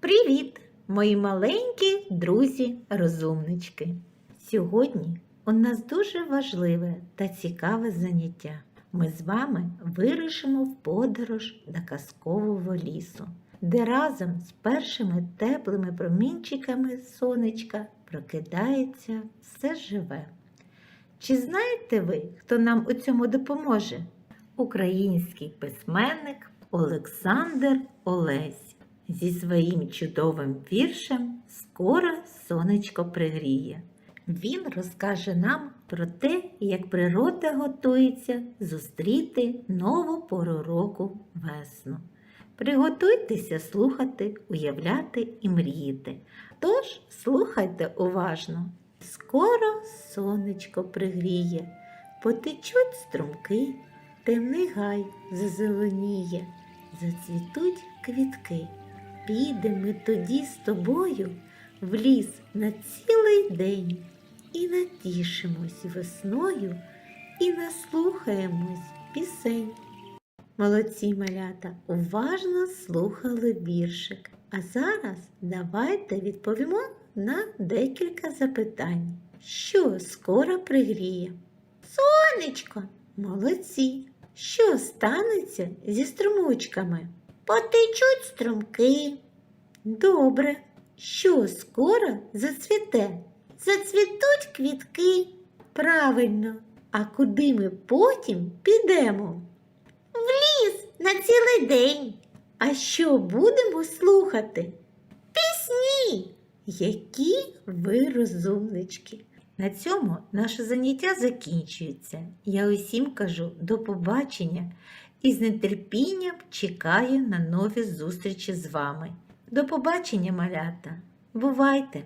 Привіт, мої маленькі друзі-розумнички! Сьогодні у нас дуже важливе та цікаве заняття. Ми з вами вирушимо в подорож до казкового лісу, де разом з першими теплими промінчиками сонечка прокидається все живе. Чи знаєте ви, хто нам у цьому допоможе? Український письменник Олександр Олесь зі своїм чудовим віршем Скоро сонечко пригріє. Він розкаже нам про те, як природа готується зустріти нову пору року весну. Приготуйтеся слухати, уявляти і мріяти. Тож слухайте уважно. Скоро сонечко пригріє, потечуть струмки, темний гай зазеленіє, зацвітуть квітки. Підемо тоді з тобою в ліс на цілий день і натішимось весною, і наслухаємось пісень. Молодці малята уважно слухали віршик. А зараз давайте відповімо на декілька запитань. Що скоро пригріє? Сонечко, молодці. Що станеться зі струмочками? Потечуть струмки. Добре. Що скоро зацвіте? Зацвітуть квітки. Правильно. А куди ми потім підемо? В ліс на цілий день. А що будемо слухати? Пісні. Які ви розумнички. На цьому наше заняття закінчується. Я усім кажу до побачення і з нетерпінням чекаю на нові зустрічі з вами. До побачення, малята! Бувайте!